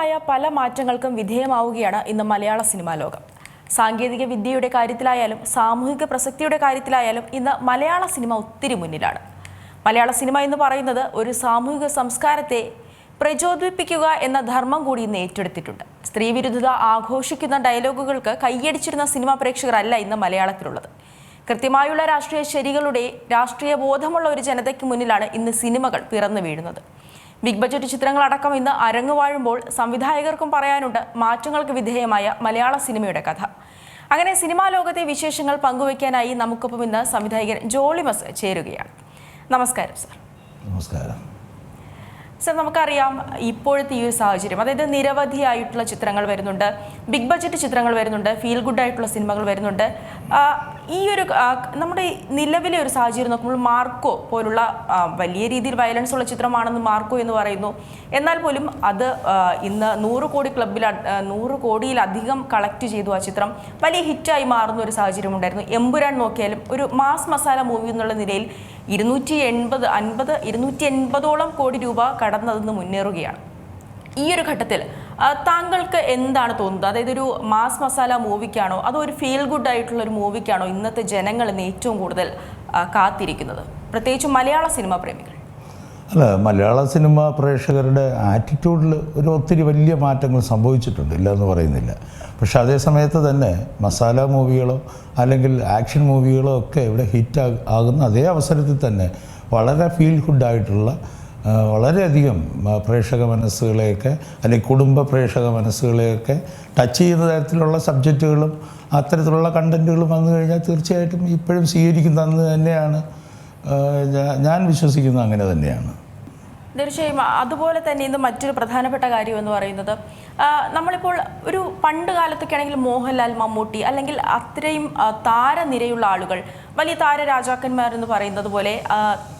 സമൂലമായ പല മാറ്റങ്ങൾക്കും വിധേയമാവുകയാണ് ഇന്ന് മലയാള സിനിമാ ലോകം. സാങ്കേതിക വിദ്യയുടെ കാര്യത്തിലായാലും സാമൂഹിക പ്രസക്തിയുടെ കാര്യത്തിലായാലും ഇന്ന് മലയാള സിനിമ ഒത്തിരി മുന്നിലാണ്. മലയാള സിനിമ എന്ന് പറയുന്നത് ഒരു സാമൂഹിക സംസ്കാരത്തെ പ്രചോദിപ്പിക്കുക എന്ന ധർമ്മം കൂടി ഇന്ന് ഏറ്റെടുത്തിട്ടുണ്ട്. സ്ത്രീവിരുദ്ധത ആഘോഷിക്കുന്ന ഡയലോഗുകൾക്ക് കൈയടിച്ചിരുന്ന സിനിമാ പ്രേക്ഷകരല്ല ഇന്ന് മലയാളത്തിലുള്ളത്. കൃത്യമായുള്ള രാഷ്ട്രീയ ശരികളുടെ രാഷ്ട്രീയ ബോധമുള്ള ഒരു ജനതയ്ക്ക് മുന്നിലാണ് ഇന്ന് സിനിമകൾ പിറന്നു വീഴുന്നത്. ബിഗ് ബജറ്റ് ചിത്രങ്ങളടക്കം ഇന്ന് അരങ്ങുവാഴുമ്പോൾ സംവിധായകർക്കും പറയാനുണ്ട് മാറ്റങ്ങൾക്ക് വിധേയമായ മലയാള സിനിമയുടെ കഥ. അങ്ങനെ സിനിമാ ലോകത്തെ വിശേഷങ്ങൾ പങ്കുവയ്ക്കാനായി നമുക്കൊപ്പം ഇന്ന് സംവിധായകൻ ജോളിമസ് ചേരുകയാണ്. നമസ്കാരം സർ. നമസ്കാരം. സർ നമുക്കറിയാം ഇപ്പോഴത്തെ ഈ ഒരു സാഹചര്യം. അതായത് നിരവധിയായിട്ടുള്ള ചിത്രങ്ങൾ വരുന്നുണ്ട്. ബിഗ് ബജറ്റ് ചിത്രങ്ങൾ വരുന്നുണ്ട്. ഫീൽ ഗുഡ് ആയിട്ടുള്ള സിനിമകൾ വരുന്നുണ്ട്. ഈ ഒരു നമ്മുടെ നിലവിലെ ഒരു സാഹചര്യം നോക്കുമ്പോൾ മാർക്കോ പോലുള്ള വലിയ രീതിയിൽ വയലൻസ് ഉള്ള ചിത്രമാണെന്ന് മാർക്കോ എന്ന് പറയുന്നു. എന്നാൽ പോലും അത് ഇന്ന് നൂറ് കോടി ക്ലബിൽ നൂറ് കോടിയിലധികം കളക്ട് ചെയ്തു ആ ചിത്രം. വലിയ ഹിറ്റായി മാറുന്ന ഒരു സാഹചര്യം ഉണ്ടായിരുന്നു. എമ്പുരാൻ നോക്കിയാലും ഒരു മാസ് മസാല മൂവി എന്നുള്ള നിലയിൽ ഇരുന്നൂറ്റി എൺപത് അൻപത് ഇരുന്നൂറ്റി എൺപതോളം കോടി രൂപ കടന്നതെന്ന് മുന്നേറുകയാണ്. ഈ ഒരു ഘട്ടത്തിൽ താങ്കൾക്ക് എന്താണ് തോന്നുന്നത്? അതായത് ഒരു മാസ് മസാല മൂവിക്കാണോ? അതോ ഒരു ഫീൽ ഗുഡ് ആയിട്ടുള്ള ഒരു മൂവിക്കാണോ ഇന്നത്തെ ജനങ്ങൾ ഇന്ന് ഏറ്റവും കൂടുതൽ കാത്തിരിക്കുന്നത്? പ്രത്യേകിച്ച് മലയാള സിനിമ പ്രേമികൾ. അല്ല മലയാള സിനിമ പ്രേക്ഷകരുടെ ആറ്റിറ്റ്യൂഡിൽ ഒരു ഒത്തിരി വലിയ മാറ്റങ്ങൾ സംഭവിച്ചിട്ടുണ്ട്. ഇല്ല എന്ന് പറയുന്നില്ല. പക്ഷെ അതേ സമയത്ത് തന്നെ മസാല മൂവികളോ അല്ലെങ്കിൽ ആക്ഷൻ മൂവികളോ ഒക്കെ ഇവിടെ ഹിറ്റ് ആകുന്ന അതേ അവസരത്തിൽ തന്നെ വളരെ ഫീൽ ഗുഡായിട്ടുള്ള വളരെയധികം പ്രേക്ഷക മനസ്സുകളെയൊക്കെ അല്ലെങ്കിൽ കുടുംബ പ്രേക്ഷക മനസ്സുകളെയൊക്കെ ടച്ച് ചെയ്യുന്ന തരത്തിലുള്ള സബ്ജക്റ്റുകളും അത്തരത്തിലുള്ള കണ്ടന്റുകളും വന്നു കഴിഞ്ഞാൽ തീർച്ചയായിട്ടും ഇപ്പോഴും സ്വീകരിക്കുന്നതെന്ന് തന്നെയാണ്. ഞാൻ വിശ്വസിക്കുന്നത് അങ്ങനെ തന്നെയാണ്. തീർച്ചയായും അതുപോലെ തന്നെ ഇന്ന് മറ്റൊരു പ്രധാനപ്പെട്ട കാര്യം എന്ന് പറയുന്നത് നമ്മളിപ്പോൾ ഒരു പണ്ട് കാലത്തൊക്കെ ആണെങ്കിൽ മോഹൻലാൽ മമ്മൂട്ടി അല്ലെങ്കിൽ അത്രയും താരനിരയുള്ള ആളുകൾ വലിയ താരരാജാക്കന്മാർ എന്ന് പറയുന്നത് പോലെ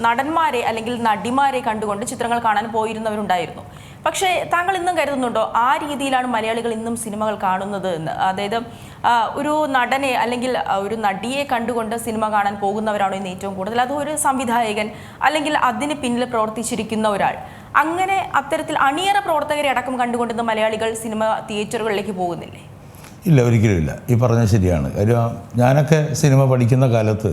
നടന്മാരെ അല്ലെങ്കിൽ നടിമാരെ കണ്ടുകൊണ്ട് ചിത്രങ്ങൾ കാണാൻ പോയിരുന്നവരുണ്ടായിരുന്നു. പക്ഷേ താങ്കൾ ഇന്നും കരുതുന്നുണ്ടോ? ആ രീതിയിലാണ് മലയാളികൾ ഇന്നും സിനിമകൾ കാണുന്നത് എന്ന്? അതായത് ഒരു നടനെ അല്ലെങ്കിൽ ഒരു നടിയെ കണ്ടുകൊണ്ട് സിനിമ കാണാൻ പോകുന്നവരാണോ ഇന്ന് ഏറ്റവും കൂടുതൽ? അത് ഒരു സംവിധായകൻ അല്ലെങ്കിൽ അതിന് പിന്നിൽ പ്രവർത്തിച്ചിരിക്കുന്ന ഒരാൾ? അങ്ങനെ അത്തരത്തിൽ അണിയറ പ്രവർത്തകരെ അടക്കം കണ്ടുകൊണ്ട് മലയാളികൾ സിനിമ തിയേറ്ററുകളിലേക്ക് പോകുന്നില്ലേ? ഇല്ല ഒരിക്കലും ഇല്ല. ഈ പറഞ്ഞത് ശരിയാണ്. കാര്യം ഞാനൊക്കെ സിനിമ പഠിക്കുന്ന കാലത്ത്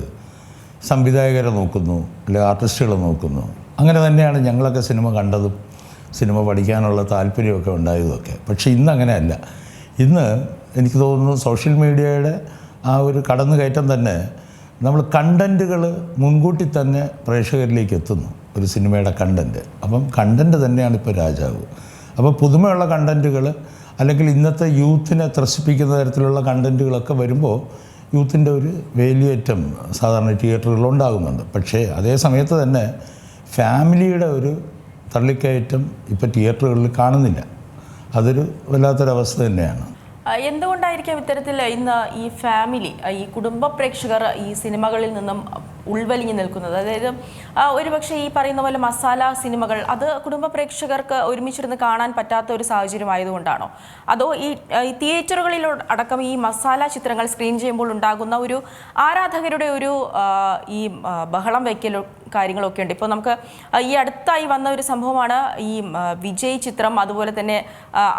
സംവിധായകരെ നോക്കുന്നു അല്ലെങ്കിൽ ആർട്ടിസ്റ്റുകളെ നോക്കുന്നു. അങ്ങനെ തന്നെയാണ് ഞങ്ങളൊക്കെ സിനിമ കണ്ടതും സിനിമ പഠിക്കാനുള്ള താല്പര്യമൊക്കെ ഉണ്ടായതുമൊക്കെ. പക്ഷേ ഇന്ന് അങ്ങനെയല്ല. ഇന്ന് എനിക്ക് തോന്നുന്നു സോഷ്യൽ മീഡിയയുടെ ആ ഒരു കടന്നുകയറ്റം തന്നെ നമ്മൾ കണ്ടന്റുകൾ മുൻകൂട്ടി തന്നെ പ്രേക്ഷകരിലേക്ക് എത്തുന്നു ഒരു സിനിമയുടെ കണ്ടന്റ് അപ്പം കണ്ടന്റ് തന്നെയാണ് ഇപ്പോൾ രാജാവ്. അപ്പോൾ പുതുമയുള്ള കണ്ടന്റുകൾ അല്ലെങ്കിൽ ഇന്നത്തെ യൂത്തിനെ ത്രസിപ്പിക്കുന്ന തരത്തിലുള്ള കണ്ടന്റുകളൊക്കെ വരുമ്പോൾ യൂത്തിന്റെ ഒരു വേലിയേറ്റം സാധാരണ തിയേറ്ററുകളിൽ ഉണ്ടാകുന്നുണ്ട്. പക്ഷേ അതേ സമയത്ത് തന്നെ ഫാമിലിയുടെ ഒരു തള്ളിക്കയറ്റം ഇപ്പോൾ തിയേറ്ററുകളിൽ കാണുന്നില്ല. അതൊരു വല്ലാത്തൊരവസ്ഥ തന്നെയാണ്. എന്തുകൊണ്ടായിരിക്കാം ഇത്തരത്തിൽ ഇന്ന് ഈ ഫാമിലി ഈ കുടുംബ പ്രേക്ഷകർ ഈ സിനിമകളിൽ നിന്നും ഉൾവലിഞ്ഞു നിൽക്കുന്നത്. അതായത് ഒരു ഒരുപക്ഷെ ഈ പറയുന്ന പോലെ മസാല സിനിമകൾ അത് കുടുംബ പ്രേക്ഷകർക്ക് ഒരുമിച്ചിരുന്ന് കാണാൻ പറ്റാത്ത ഒരു സാഹചര്യം ആയതുകൊണ്ടാണോ? അതോ ഈ തിയേറ്ററുകളിൽ അടക്കം ഈ മസാല ചിത്രങ്ങൾ സ്ക്രീൻ ചെയ്യുമ്പോൾ ഉണ്ടാകുന്ന ഒരു ആരാധകരുടെ ഒരു ഈ ബഹളം വയ്ക്കലോ കാര്യങ്ങളൊക്കെ ഉണ്ട്. ഇപ്പോൾ നമുക്ക് ഈ അടുത്തായി വന്ന ഒരു സംഭവമാണ് ഈ വിജയ് ചിത്രം അതുപോലെ തന്നെ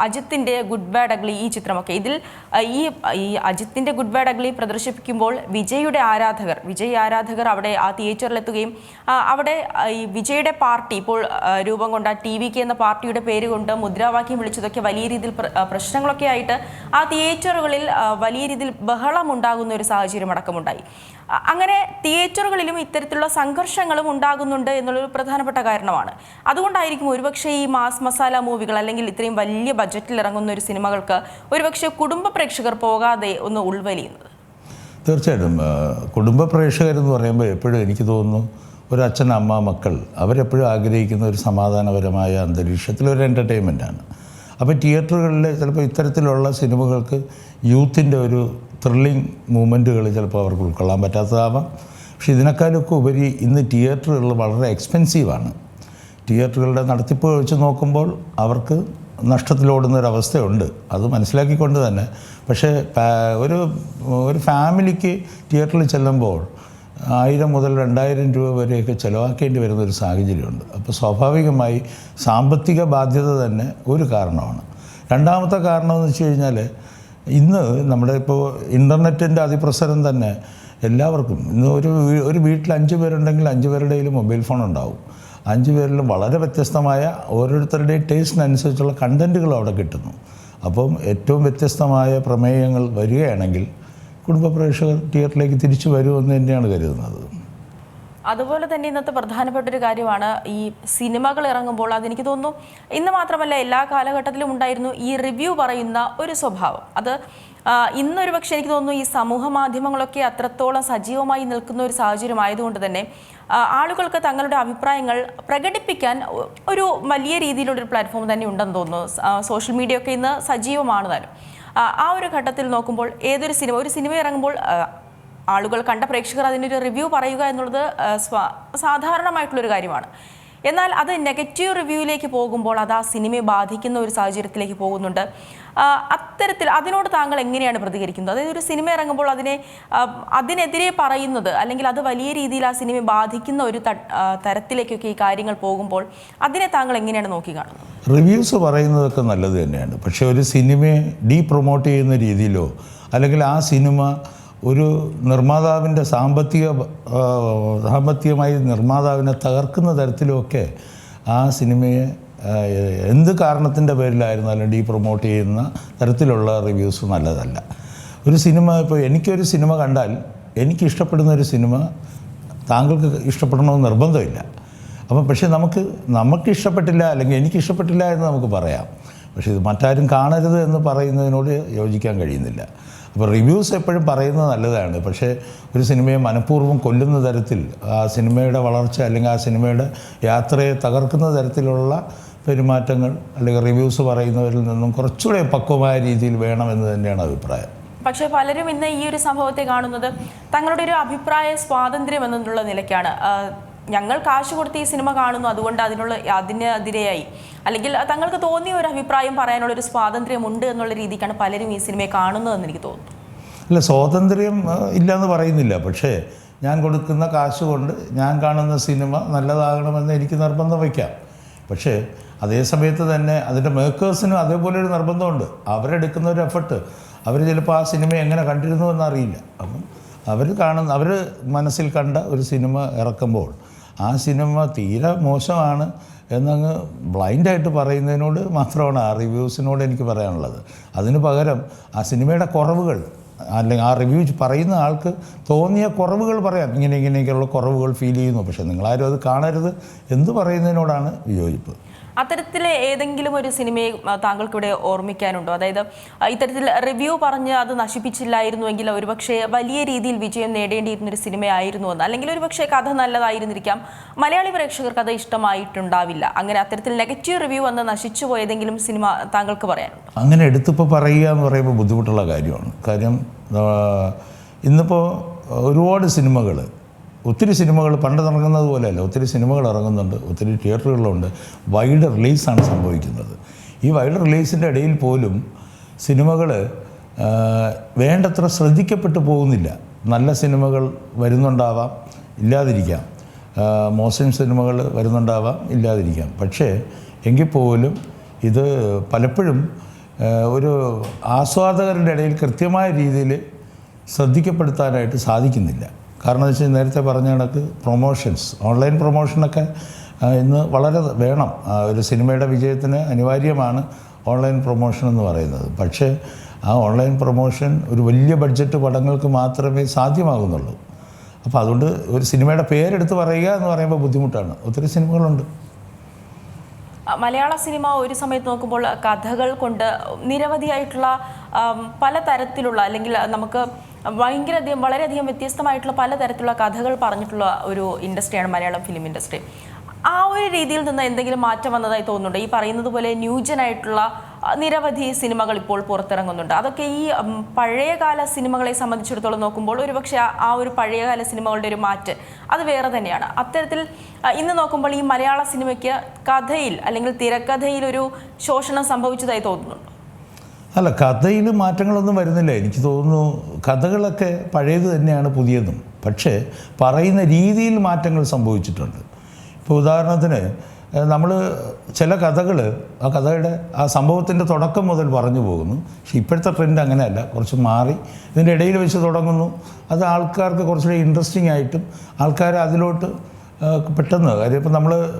അജിത്തിന്റെ ഗുഡ് ബാഡ് അഗ്ലി ഈ ചിത്രമൊക്കെ. ഇതിൽ ഈ ഈ അജിത്തിന്റെ ഗുഡ് ബാഡ് അഗ്ലി പ്രദർശിപ്പിക്കുമ്പോൾ വിജയുടെ ആരാധകർ വിജയ് ആരാധകർ അവിടെ ആ തിയേറ്ററിലെത്തുകയും അവിടെ ഈ വിജയുടെ പാർട്ടി ഇപ്പോൾ രൂപം കൊണ്ട ടി വി കെ എന്ന പാർട്ടിയുടെ പേര് കൊണ്ട് മുദ്രാവാക്യം വിളിച്ചതൊക്കെ വലിയ രീതിയിൽ പ്രശ്നങ്ങളൊക്കെ ആയിട്ട് ആ തിയേറ്ററുകളിൽ വലിയ രീതിയിൽ ബഹളം ഉണ്ടാകുന്ന ഒരു സാഹചര്യം അടക്കമുണ്ടായി. അങ്ങനെ തിയേറ്ററുകളിലും ഇത്തരത്തിലുള്ള സംഘർഷങ്ങളും ഉണ്ടാകുന്നുണ്ട് എന്നുള്ളൊരു പ്രധാനപ്പെട്ട കാരണമാണ്. അതുകൊണ്ടായിരിക്കും ഒരുപക്ഷെ ഈ മാസ് മസാല മൂവികൾ അല്ലെങ്കിൽ ഇത്രയും വലിയ ബജറ്റിൽ ഇറങ്ങുന്ന ഒരു സിനിമകൾക്ക് ഒരുപക്ഷെ കുടുംബ പ്രേക്ഷകർ പോകാതെ ഒന്ന് ഉൾവലിയുന്നത്. തീർച്ചയായിട്ടും കുടുംബ പ്രേക്ഷകരെന്ന് പറയുമ്പോൾ എപ്പോഴും എനിക്ക് തോന്നുന്നു ഒരു അച്ഛൻ അമ്മ മക്കൾ അവരെപ്പോഴും ആഗ്രഹിക്കുന്ന ഒരു സമാധാനപരമായ അന്തരീക്ഷത്തിൽ ഒരു എന്റർടൈൻമെന്റാണ് അപ്പോൾ തിയേറ്ററുകളിൽ ചിലപ്പോൾ ഇത്തരത്തിലുള്ള സിനിമകൾക്ക് യൂത്തിന്റെ ഒരു ത്രില്ലിംഗ് മൂമെന്റുകൾ ചിലപ്പോൾ അവർക്ക് ഉൾക്കൊള്ളാൻ പറ്റാത്തതാവാം. പക്ഷേ ഇതിനേക്കാളൊക്കെ ഉപരി ഇന്ന് തിയേറ്ററുകൾ വളരെ എക്സ്പെൻസീവാണ് തിയേറ്ററുകളുടെ നടത്തിപ്പ് വെച്ച് നോക്കുമ്പോൾ അവർക്ക് നഷ്ടത്തിലോടുന്ന ഒരവസ്ഥയുണ്ട് അത് മനസ്സിലാക്കിക്കൊണ്ട് തന്നെ. പക്ഷേ ഒരു ഒരു ഫാമിലിക്ക് തിയേറ്ററിൽ ചെല്ലുമ്പോൾ ആയിരം മുതൽ രണ്ടായിരം രൂപ വരെയൊക്കെ ചിലവാക്കേണ്ടി വരുന്ന ഒരു സാഹചര്യമുണ്ട്. അപ്പോൾ സ്വാഭാവികമായി സാമ്പത്തിക ബാധ്യത തന്നെ ഒരു കാരണമാണ്. രണ്ടാമത്തെ കാരണം എന്ന് വെച്ച് കഴിഞ്ഞാൽ ഇന്ന് നമ്മുടെ ഇപ്പോൾ ഇന്റർനെറ്റിന്റെ അതിപ്രസരം തന്നെ എല്ലാവർക്കും. ഇന്ന് ഒരു ഒരു വീട്ടിൽ അഞ്ച് പേരുണ്ടെങ്കിൽ അഞ്ച് പേരുടെയിൽ മൊബൈൽ ഫോൺ ഉണ്ടാവും അഞ്ച് പേരിലും വളരെ വ്യത്യസ്തമായ ഓരോരുത്തരുടെയും ടേസ്റ്റിനനുസരിച്ചുള്ള കണ്ടന്റുകൾ അവിടെ കിട്ടുന്നു. അപ്പം ഏറ്റവും വ്യത്യസ്തമായ പ്രമേയങ്ങൾ വരികയാണെങ്കിൽ കുടുംബ പ്രേക്ഷകർ തിയേറ്ററിലേക്ക് തിരിച്ചു വരുമെന്ന് തന്നെയാണ് കരുതുന്നത്. അതുപോലെ തന്നെ ഇന്നത്തെ പ്രധാനപ്പെട്ട ഒരു കാര്യമാണ് ഈ സിനിമകൾ ഇറങ്ങുമ്പോൾ അതെനിക്ക് തോന്നുന്നു ഇന്ന് മാത്രമല്ല എല്ലാ കാലഘട്ടത്തിലും ഉണ്ടായിരുന്നു ഈ റിവ്യൂ പറയുന്ന ഒരു സ്വഭാവം. അത് ഇന്നൊരു പക്ഷേ എനിക്ക് തോന്നുന്നു ഈ സമൂഹ മാധ്യമങ്ങളൊക്കെ അത്രത്തോളം സജീവമായി നിൽക്കുന്ന ഒരു സാഹചര്യം ആയതുകൊണ്ട് തന്നെ ആളുകൾക്ക് തങ്ങളുടെ അഭിപ്രായങ്ങൾ പ്രകടിപ്പിക്കാൻ ഒരു വലിയ രീതിയിലുള്ള ഒരു പ്ലാറ്റ്ഫോം തന്നെ ഉണ്ടെന്ന് തോന്നുന്നു. സോഷ്യൽ മീഡിയ ഒക്കെ ഇന്ന് സജീവമാണ് താനും ആ, ഒരു ഘട്ടത്തിൽ നോക്കുമ്പോൾ ഏതൊരു സിനിമ ഒരു സിനിമ ഇറങ്ങുമ്പോൾ ആളുകൾ കണ്ട പ്രേക്ഷകർ അതിനൊരു റിവ്യൂ പറയുക എന്നുള്ളത് സാധാരണമായിട്ടുള്ളൊരു കാര്യമാണ്. എന്നാൽ അത് നെഗറ്റീവ് റിവ്യൂവിലേക്ക് പോകുമ്പോൾ അത് ആ സിനിമയെ ബാധിക്കുന്ന ഒരു സാഹചര്യത്തിലേക്ക് പോകുന്നുണ്ട്. അത്തരത്തിൽ അതിനോട് താങ്കൾ എങ്ങനെയാണ് പ്രതികരിക്കുന്നത്? അതായത് ഒരു സിനിമ ഇറങ്ങുമ്പോൾ അതിനെ അതിനെതിരെ പറയുന്നത് അല്ലെങ്കിൽ അത് വലിയ രീതിയിൽ ആ സിനിമയെ ബാധിക്കുന്ന ഒരു തരത്തിലേക്കൊക്കെ ഈ കാര്യങ്ങൾ പോകുമ്പോൾ അതിനെ താങ്കൾ എങ്ങനെയാണ് നോക്കി കാണുന്നത് റിവ്യൂസ് പറയുന്നതൊക്കെ നല്ലത് തന്നെയാണ്. പക്ഷേ ഒരു സിനിമയെ ഡീ പ്രൊമോട്ട് ചെയ്യുന്ന രീതിയിലോ അല്ലെങ്കിൽ ആ സിനിമ ഒരു നിർമ്മാതാവിന്റെ സാമ്പത്തിക സാമ്പത്തികമായി നിർമ്മാതാവിനെ തകർക്കുന്ന തരത്തിലുമൊക്കെ ആ സിനിമയെ എന്ത് കാരണത്തിന്റെ പേരിലായിരുന്നാലും ഡീ പ്രൊമോട്ട് ചെയ്യുന്ന തരത്തിലുള്ള റിവ്യൂസ് നല്ലതല്ല. ഒരു സിനിമ ഇപ്പോൾ എനിക്കൊരു സിനിമ കണ്ടാൽ എനിക്ക് ഇഷ്ടപ്പെടുന്ന ഒരു സിനിമ താങ്കൾക്ക് ഇഷ്ടപ്പെടണമെന്ന് നിർബന്ധമില്ല. അപ്പം പക്ഷേ നമുക്ക് നമുക്ക് ഇഷ്ടപ്പെട്ടില്ല അല്ലെങ്കിൽ എനിക്ക് ഇഷ്ടപ്പെട്ടില്ല എന്ന് നമുക്ക് പറയാം. പക്ഷേ ഇത് മറ്റാരും കാണരുത് എന്ന് പറയുന്നതിനോട് യോജിക്കാൻ കഴിയുന്നില്ല. അപ്പോൾ റിവ്യൂസ് എപ്പോഴും പറയുന്നത് നല്ലതാണ്. പക്ഷേ ഒരു സിനിമയെ മനഃപൂർവം കൊല്ലുന്ന തരത്തിൽ ആ സിനിമയുടെ വളർച്ച അല്ലെങ്കിൽ ആ സിനിമയുടെ യാത്രയെ തകർക്കുന്ന തരത്തിലുള്ള പെരുമാറ്റങ്ങൾ അല്ലെങ്കിൽ റിവ്യൂസ് പറയുന്നവരിൽ നിന്നും കുറച്ചുകൂടെ പക്വമായ രീതിയിൽ വേണമെന്ന് തന്നെയാണ് അഭിപ്രായം. പക്ഷേ പലരും ഇന്ന് ഈ ഒരു സംഭവത്തെ കാണുന്നത് തങ്ങളുടെ ഒരു അഭിപ്രായ സ്വാതന്ത്ര്യം എന്നുള്ള നിലയ്ക്കാണ്. ഞങ്ങൾ കാശ് കൊടുത്ത് ഈ സിനിമ കാണുന്നു. അതുകൊണ്ട് അതിനുള്ള അതിനെതിരെയായി. അല്ലെങ്കിൽ തങ്ങൾക്ക് തോന്നിയ ഒരു അഭിപ്രായം പറയാനുള്ള ഒരു സ്വാതന്ത്ര്യം ഉണ്ട് എന്നുള്ള രീതിക്കാണ് പലരും ഈ സിനിമയെ കാണുന്നതെന്ന് എനിക്ക് തോന്നുന്നു. അല്ല സ്വാതന്ത്ര്യം ഇല്ല എന്ന് പറയുന്നില്ല. പക്ഷേ ഞാൻ കൊടുക്കുന്ന കാശ് കൊണ്ട് ഞാൻ കാണുന്ന സിനിമ നല്ലതാകണമെന്ന് എനിക്ക് നിർബന്ധം വയ്ക്കാം. പക്ഷേ അതേ സമയത്ത് തന്നെ അതിന്റെ മേക്കേഴ്സിനും അതേപോലെ ഒരു നിർബന്ധമുണ്ട്. അവരെടുക്കുന്ന ഒരു എഫർട്ട് അവർ ചിലപ്പോൾ ആ സിനിമ എങ്ങനെ കണ്ടിരുന്നു എന്നറിയില്ല. അപ്പം അവർ കാണുന്ന അവർ മനസ്സിൽ കണ്ട ഒരു സിനിമ ഇറക്കുമ്പോൾ ആ സിനിമ തീരെ മോശമാണ് എന്നങ്ങ് ബ്ലൈൻഡായിട്ട് പറയുന്നതിനോട് മാത്രമാണ് ആ റിവ്യൂസിനോട് എനിക്ക് പറയാനുള്ളത്. അതിന് പകരം ആ സിനിമയുടെ കുറവുകൾ അല്ലെങ്കിൽ ആ റിവ്യൂ പറയുന്ന ആൾക്ക് തോന്നിയ കുറവുകൾ പറയാം. ഇങ്ങനെ ഇങ്ങനെയൊക്കെയുള്ള കുറവുകൾ ഫീൽ ചെയ്യുന്നു. പക്ഷേ നിങ്ങളാരും അത് കാണരുത് എന്ന് പറയുന്നതിനോടാണ് വിയോജിപ്പ് അത്തരത്തിലെ ഏതെങ്കിലും ഒരു സിനിമയെ താങ്കൾക്കിവിടെ ഓർമ്മിക്കാനുണ്ടോ? അതായത് ഇത്തരത്തിൽ റിവ്യൂ പറഞ്ഞ് അത് നശിപ്പിച്ചില്ലായിരുന്നുവെങ്കിൽ ഒരുപക്ഷെ വലിയ രീതിയിൽ വിജയം നേടേണ്ടിയിരുന്ന ഒരു സിനിമയായിരുന്നു എന്ന്. അല്ലെങ്കിൽ ഒരുപക്ഷെ കഥ നല്ലതായിരുന്നിരിക്കാം. മലയാളി പ്രേക്ഷകർക്ക് അത് ഇഷ്ടമായിട്ടുണ്ടാവില്ല. അങ്ങനെ അത്തരത്തിൽ നെഗറ്റീവ് റിവ്യൂ വന്ന് നശിച്ചു പോയതെങ്കിലും സിനിമ താങ്കൾക്ക് പറയാനുണ്ടോ? അങ്ങനെ എടുത്തിപ്പോൾ പറയുക എന്ന് പറയുമ്പോൾ ബുദ്ധിമുട്ടുള്ള കാര്യമാണ്. കാര്യം ഇന്നിപ്പോൾ ഒരുപാട് സിനിമകൾ ഒത്തിരി സിനിമകൾ പണ്ട് ഇറങ്ങുന്നത് പോലെയല്ല. ഒത്തിരി സിനിമകൾ ഇറങ്ങുന്നുണ്ട്. ഒത്തിരി തിയേറ്ററുകളുണ്ട് വൈഡ് റിലീസാണ് സംഭവിക്കുന്നത്. ഈ വൈഡ് റിലീസിന്റെ ഇടയിൽ പോലും സിനിമകൾ വേണ്ടത്ര ശ്രദ്ധിക്കപ്പെട്ടു പോകുന്നില്ല. നല്ല സിനിമകൾ വരുന്നുണ്ടാവാം ഇല്ലാതിരിക്കാം. മോശം സിനിമകൾ വരുന്നുണ്ടാവാം ഇല്ലാതിരിക്കാം. പക്ഷേ എങ്കിൽ പോലും ഇത് പലപ്പോഴും ഒരു ആസ്വാദകരുടെ ഇടയിൽ കൃത്യമായ രീതിയിൽ ശ്രദ്ധിക്കപ്പെടുത്താനായിട്ട് സാധിക്കുന്നില്ല. കാരണം എന്ന് വെച്ചാൽ നേരത്തെ പറഞ്ഞ കണക്ക് പ്രൊമോഷൻസ് ഓൺലൈൻ പ്രൊമോഷനൊക്കെ ഇന്ന് വളരെ വേണം. ഒരു സിനിമയുടെ വിജയത്തിന് അനിവാര്യമാണ് ഓൺലൈൻ പ്രൊമോഷൻ എന്ന് പറയുന്നത്. പക്ഷേ ആ ഓൺലൈൻ പ്രൊമോഷൻ ഒരു വലിയ ബഡ്ജറ്റ് പടങ്ങൾക്ക് മാത്രമേ സാധ്യമാകുന്നുള്ളൂ. അപ്പോൾ അതുകൊണ്ട് ഒരു സിനിമയുടെ പേരെടുത്ത് പറയുക എന്ന് പറയുമ്പോൾ ബുദ്ധിമുട്ടാണ്. ഒത്തിരി സിനിമകളുണ്ട്. മലയാള സിനിമ ഒരു സമയത്ത് നോക്കുമ്പോൾ കഥകൾ കൊണ്ട് നിരവധിയായിട്ടുള്ള പല തരത്തിലുള്ള അല്ലെങ്കിൽ നമുക്ക് ഭയങ്കരധികം വളരെയധികം വ്യത്യസ്തമായിട്ടുള്ള പലതരത്തിലുള്ള കഥകൾ പറഞ്ഞിട്ടുള്ള ഒരു ഇൻഡസ്ട്രിയാണ് മലയാളം ഫിലിം ഇൻഡസ്ട്രി. ആ ഒരു രീതിയിൽ നിന്ന് എന്തെങ്കിലും മാറ്റം വന്നതായി തോന്നുന്നുണ്ട്? ഈ പറയുന്നത് പോലെ ന്യൂജനായിട്ടുള്ള നിരവധി സിനിമകൾ ഇപ്പോൾ പുറത്തിറങ്ങുന്നുണ്ട്. അതൊക്കെ ഈ പഴയകാല സിനിമകളെ സംബന്ധിച്ചിടത്തോളം നോക്കുമ്പോൾ ഒരുപക്ഷെ ആ- ഒരു പഴയകാല സിനിമകളുടെ ഒരു മാറ്റ് അത് വേറെ തന്നെയാണ്. അത്തരത്തിൽ ഇന്ന് നോക്കുമ്പോൾ ഈ മലയാള സിനിമയ്ക്ക് കഥയിൽ അല്ലെങ്കിൽ തിരക്കഥയിൽ ഒരു ശോഷണം സംഭവിച്ചതായി തോന്നുന്നുണ്ട്? അല്ല കഥയിൽ മാറ്റങ്ങളൊന്നും വരുന്നില്ല. എനിക്ക് തോന്നുന്നു കഥകളൊക്കെ പഴയത് തന്നെയാണ് പുതിയതും. പക്ഷേ പറയുന്ന രീതിയിൽ മാറ്റങ്ങൾ സംഭവിച്ചിട്ടുണ്ട്. ഇപ്പോൾ ഉദാഹരണത്തിന് നമ്മൾ ചില കഥകൾ ആ കഥയുടെ ആ സംഭവത്തിന്റെ തുടക്കം മുതൽ പറഞ്ഞു പോകുന്നു. പക്ഷെ ഇപ്പോഴത്തെ ട്രെൻഡ് അങ്ങനെയല്ല. കുറച്ച് മാറി. ഇതിന്റെ ഇടയിൽ വെച്ച് തുടങ്ങുന്നു. അത് ആൾക്കാർക്ക് കുറച്ചുകൂടി ഇൻട്രസ്റ്റിംഗ് ആയിട്ടും ആൾക്കാർ അതിലോട്ട് പെട്ടെന്ന് കാര്യം ഇപ്പം നമ്മൾ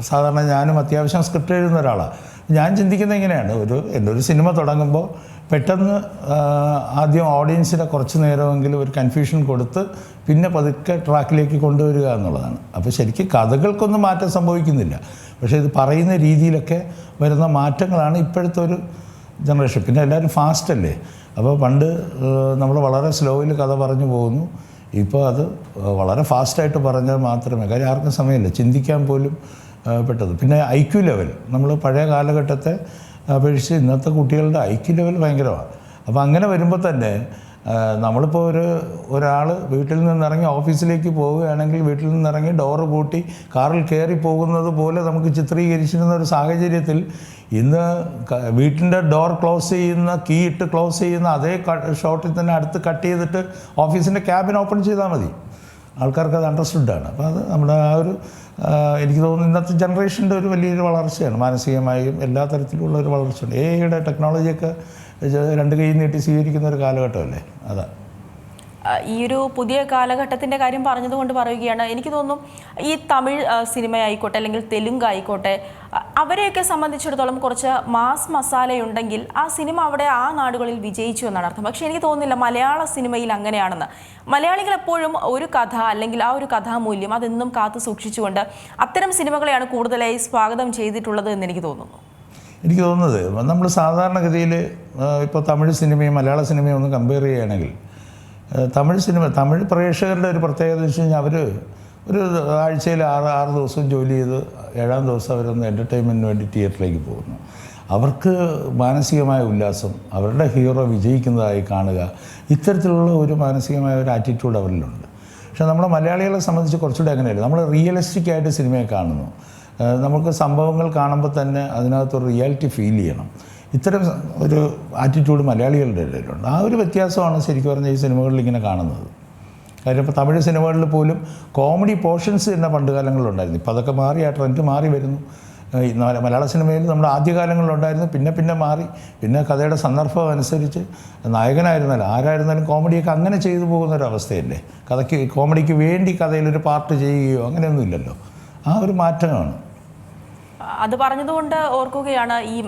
സാധാരണ ഞാനും അത്യാവശ്യം സ്ക്രിപ്റ്റ് എഴുതുന്ന ഒരാളാണ് ഞാൻ ചിന്തിക്കുന്നത് ഇങ്ങനെയാണ്. ഒരു എന്റെ ഒരു സിനിമ തുടങ്ങുമ്പോൾ പെട്ടെന്ന് ആദ്യം ഓഡിയൻസിനെ കുറച്ച് നേരമെങ്കിലും ഒരു കൺഫ്യൂഷൻ കൊടുത്ത് പിന്നെ പതുക്കെ ട്രാക്കിലേക്ക് കൊണ്ടുവരിക എന്നുള്ളതാണ്. അപ്പോൾ ശരിക്കും കഥകൾക്കൊന്നും മാറ്റം സംഭവിക്കുന്നില്ല. പക്ഷേ ഇത് പറയുന്ന രീതിയിലൊക്കെ വരുന്ന മാറ്റങ്ങളാണ് ഇപ്പോഴത്തെ ഒരു ജനറേഷൻ പിന്നെ എല്ലാവരും ഫാസ്റ്റ് അല്ലേ? അപ്പോൾ പണ്ട് നമ്മൾ വളരെ സ്ലോയിൽ കഥ പറഞ്ഞു പോകുന്നു. ഇപ്പോൾ അത് വളരെ ഫാസ്റ്റായിട്ട് പറഞ്ഞാൽ മാത്രമേ കാര്യം ആർക്കും സമയമില്ല. ചിന്തിക്കാൻ പോലും പെട്ടത്. പിന്നെ ഐ ക്യു ലെവൽ. നമ്മൾ പഴയ കാലഘട്ടത്തെ അപേക്ഷിച്ച് ഇന്നത്തെ കുട്ടികളുടെ ഐ ക്യു ലെവൽ ഭയങ്കരമാണ്. അപ്പോൾ അങ്ങനെ വരുമ്പോൾ തന്നെ നമ്മളിപ്പോൾ ഒരു ഒരാൾ വീട്ടിൽ നിന്നിറങ്ങി ഓഫീസിലേക്ക് പോവുകയാണെങ്കിൽ വീട്ടിൽ നിന്നിറങ്ങി ഡോറ് പൂട്ടി കാറിൽ കയറി പോകുന്നത് പോലെ നമുക്ക് ചിത്രീകരിച്ചിരുന്ന ഒരു സാഹചര്യത്തിൽ ഇന്ന് വീട്ടിന്റെ ഡോർ ക്ലോസ് ചെയ്യുന്ന കീ ഇട്ട് ക്ലോസ് ചെയ്യുന്ന അതേ ഷോട്ടിൽ തന്നെ അടുത്ത് കട്ട് ചെയ്തിട്ട് ഓഫീസിന്റെ ക്യാബിൻ ഓപ്പൺ ചെയ്താൽ മതി. ആൾക്കാർക്ക് അത് അണ്ടർസ്റ്റുഡാണ് അപ്പോൾ അത് നമ്മുടെ ആ ഒരു എനിക്ക് തോന്നുന്നു ഇന്നത്തെ ജനറേഷന്റെ ഒരു വലിയൊരു വളർച്ചയാണ്. മാനസികമായും എല്ലാ തരത്തിലുള്ള ഒരു വളർച്ചയുണ്ട് എ ഐയുടെ ടെക്നോളജിയൊക്കെ രണ്ട് കൈ നീട്ടി സ്വീകരിക്കുന്ന ഒരു കാലഘട്ടമല്ലേ? അതാ. ആ, ഈ ഒരു പുതിയ കാലഘട്ടത്തിന്റെ കാര്യം പറഞ്ഞതുകൊണ്ട് പറയുകയാണ്. എനിക്ക് തോന്നുന്നു ഈ തമിഴ് സിനിമ സിനിമയായിക്കോട്ടെ അല്ലെങ്കിൽ തെലുങ്ക് ആയിക്കോട്ടെ അവരെയൊക്കെ സംബന്ധിച്ചിടത്തോളം കുറച്ച് മാസ് മസാലയുണ്ടെങ്കിൽ ആ സിനിമ അവിടെ ആ നാടുകളിൽ വിജയിച്ചു എന്നാണ് അർത്ഥം. പക്ഷേ എനിക്ക് തോന്നുന്നില്ല മലയാള സിനിമയിൽ അങ്ങനെയാണെന്ന്. മലയാളികൾ എപ്പോഴും ഒരു കഥ അല്ലെങ്കിൽ ആ ഒരു കഥാമൂല്യം അതെന്നും കാത്തു സൂക്ഷിച്ചുകൊണ്ട് അത്തരം സിനിമകളെയാണ് കൂടുതലായി സ്വാഗതം ചെയ്തിട്ടുള്ളത് എന്ന് എനിക്ക് തോന്നുന്നു. എനിക്ക് തോന്നുന്നത് നമ്മൾ സാധാരണഗതിയിൽ ഇപ്പോൾ തമിഴ് സിനിമയും മലയാള സിനിമയും ഒന്ന് കമ്പയർ ചെയ്യുകയാണെങ്കിൽ തമിഴ് സിനിമ തമിഴ് പ്രേക്ഷകരുടെ ഒരു പ്രത്യേകത എന്ന് വെച്ച് കഴിഞ്ഞാൽ അവർ ഒരു ആഴ്ചയിൽ ആറ് ആറ് ദിവസം ജോലി ചെയ്ത് ഏഴാം ദിവസം അവരൊന്ന് എന്റർടൈൻമെന്റിന് വേണ്ടി തിയേറ്ററിലേക്ക് പോകുന്നു. അവർക്ക് മാനസികമായ ഉല്ലാസം അവരുടെ ഹീറോ വിജയിക്കുന്നതായി കാണുക ഇത്തരത്തിലുള്ള ഒരു മാനസികമായ ഒരു ആറ്റിറ്റ്യൂഡ് അവരിലുണ്ട്. പക്ഷേ നമ്മുടെ മലയാളികളെ സംബന്ധിച്ച് കുറച്ചുകൂടെ അങ്ങനെയല്ല? നമ്മൾ റിയലിസ്റ്റിക് ആയിട്ട് സിനിമയെ കാണുന്നു. നമുക്ക് സംഭവങ്ങൾ കാണുമ്പോൾ തന്നെ അതിനകത്തൊരു റിയാലിറ്റി ഫീൽ ചെയ്യണം. ഇത്തരം ഒരു ആറ്റിറ്റ്യൂഡ് മലയാളികളുടെ ഇടയിലുണ്ട്. ആ ഒരു വ്യത്യാസമാണ് ശരിക്കും പറഞ്ഞാൽ ഈ സിനിമകളിൽ ഇങ്ങനെ കാണുന്നത്. കാര്യം ഇപ്പോൾ തമിഴ് സിനിമകളിൽ പോലും കോമഡി പോർഷൻസ് തന്നെ പണ്ട് കാലങ്ങളിലുണ്ടായിരുന്നു. ഇപ്പോൾ അതൊക്കെ മാറി ആ ട്രെൻഡ് മാറി വരുന്നു. മലയാള സിനിമയിൽ നമ്മുടെ ആദ്യകാലങ്ങളിലുണ്ടായിരുന്നു പിന്നെ പിന്നെ മാറി. പിന്നെ കഥയുടെ സന്ദർഭം അനുസരിച്ച് നായകനായിരുന്നാലും ആരായിരുന്നാലും കോമഡിയൊക്കെ അങ്ങനെ ചെയ്തു പോകുന്ന ഒരു കഥയ്ക്ക് കോമഡിക്ക് വേണ്ടി കഥയിലൊരു പാർട്ട് ചെയ്യുകയോ അങ്ങനെയൊന്നുമില്ലല്ലോ ആ ഒരു മാറ്റമാണ്. അത് പറഞ്ഞതുകൊണ്ട് ഓർക്കുകയാണ് ഈ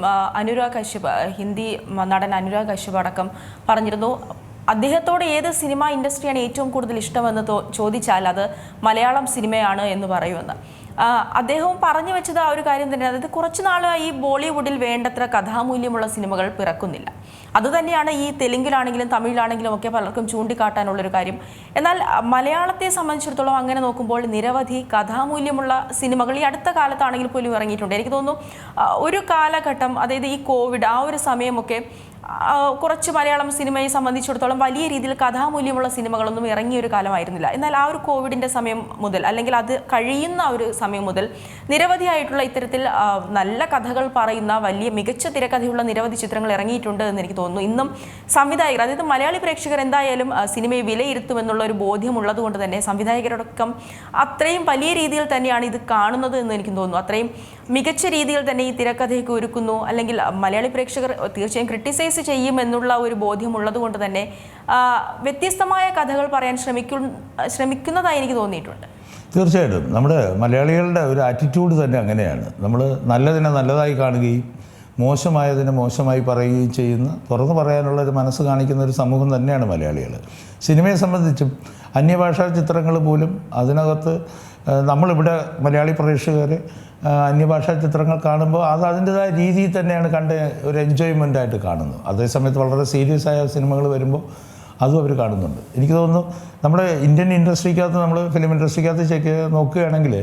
അനുരാഗ് കശ്യപ് ഹിന്ദി നടൻ അനുരാഗ് കശ്യപ് അടക്കം പറഞ്ഞിരുന്നു. അദ്ദേഹത്തോട് ഏത് സിനിമ ഇൻഡസ്ട്രിയാണ് ഏറ്റവും കൂടുതൽ ഇഷ്ടമെന്ന് ചോദിച്ചാൽ അത് മലയാളം സിനിമയാണ് എന്ന് പറയുമെന്ന്. അദ്ദേഹവും പറഞ്ഞു വെച്ചത് ആ ഒരു കാര്യം തന്നെ. അതായത് കുറച്ചു നാളായി ബോളിവുഡിൽ വേണ്ടത്ര കഥാമൂല്യമുള്ള സിനിമകൾ പിറക്കുന്നില്ല. അതുതന്നെയാണ് ഈ തെലുങ്കിലാണെങ്കിലും തമിഴിലാണെങ്കിലും ഒക്കെ പലർക്കും ചൂണ്ടിക്കാട്ടാനുള്ളൊരു കാര്യം. എന്നാൽ മലയാളത്തെ സംബന്ധിച്ചിടത്തോളം അങ്ങനെ നോക്കുമ്പോൾ നിരവധി കഥാമൂല്യമുള്ള സിനിമകൾ ഈ അടുത്ത കാലത്താണെങ്കിൽ പോലും ഇറങ്ങിയിട്ടുണ്ട്. എനിക്ക് തോന്നുന്നു ഒരു കാലഘട്ടം അതായത് ഈ കോവിഡ് ആ ഒരു സമയമൊക്കെ കുറച്ച് മലയാളം സിനിമയെ സംബന്ധിച്ചിടത്തോളം വലിയ രീതിയിൽ കഥാമൂല്യമുള്ള സിനിമകളൊന്നും ഇറങ്ങിയ ഒരു കാലമായിരുന്നില്ല. എന്നാൽ ആ ഒരു കോവിഡിന്റെ സമയം മുതൽ അല്ലെങ്കിൽ അത് കഴിയുന്ന ഒരു സമയം മുതൽ നിരവധിയായിട്ടുള്ള ഇത്തരത്തിൽ നല്ല കഥകൾ പറയുന്ന വലിയ മികച്ച തിരക്കഥയുള്ള നിരവധി ചിത്രങ്ങൾ ഇറങ്ങിയിട്ടുണ്ട് എന്ന് എനിക്ക് തോന്നുന്നു. ഇന്നും സംവിധായകർ അതായത് മലയാളി പ്രേക്ഷകർ എന്തായാലും സിനിമയെ വിലയിരുത്തുമെന്നുള്ള ഒരു ബോധ്യമുള്ളത് കൊണ്ട് തന്നെ സംവിധായകരോടൊപ്പം അത്രയും വലിയ രീതിയിൽ തന്നെയാണ് ഇത് കാണുന്നത് എന്ന് എനിക്ക് തോന്നുന്നു. അത്രയും മികച്ച രീതിയിൽ തന്നെ ഈ തിരക്കഥയൊക്കെ ഒരുക്കുന്നു. അല്ലെങ്കിൽ മലയാളി പ്രേക്ഷകർ തീർച്ചയായും ക്രിട്ടിസൈസ് ചെയ്യുമെന്നുള്ള ഒരു ബോധ്യമുള്ളത് കൊണ്ട് തന്നെ വ്യത്യസ്തമായ കഥകൾ പറയാൻ ശ്രമിക്കു ശ്രമിക്കുന്നതായി എനിക്ക് തോന്നിയിട്ടുണ്ട്. തീർച്ചയായിട്ടും. നമ്മുടെ മലയാളികളുടെ ഒരു ആറ്റിറ്റ്യൂഡ് തന്നെ അങ്ങനെയാണ്. നമ്മൾ നല്ലതിനെ നല്ലതായി കാണുകയും മോശമായതിനെ മോശമായി പറയുകയും ചെയ്യുന്ന തുറന്നു പറയാനുള്ള ഒരു മനസ്സ് കാണിക്കുന്ന ഒരു സമൂഹം തന്നെയാണ് മലയാളികൾ സിനിമയെ സംബന്ധിച്ചും അന്യഭാഷാ ചിത്രങ്ങൾ പോലും അതിനകത്ത് നമ്മളിവിടെ മലയാളി പ്രേക്ഷകർ അന്യഭാഷാ ചിത്രങ്ങൾ കാണുമ്പോൾ അത് അതിന്റെതായ രീതിയിൽ തന്നെയാണ് കണ്ട് ഒരു എൻജോയ്മെന്റ് ആയിട്ട് കാണുന്നത്. അതേസമയത്ത് വളരെ സീരിയസ് ആയ സിനിമകൾ വരുമ്പോൾ അതും അവർ കാണുന്നുണ്ട്. എനിക്ക് തോന്നുന്നു നമ്മുടെ ഇന്ത്യൻ ഇൻഡസ്ട്രിക്കകത്ത് നമ്മൾ ഫിലിം ഇൻഡസ്ട്രിക്കകത്ത് ചെക്ക് നോക്കുകയാണെങ്കിൽ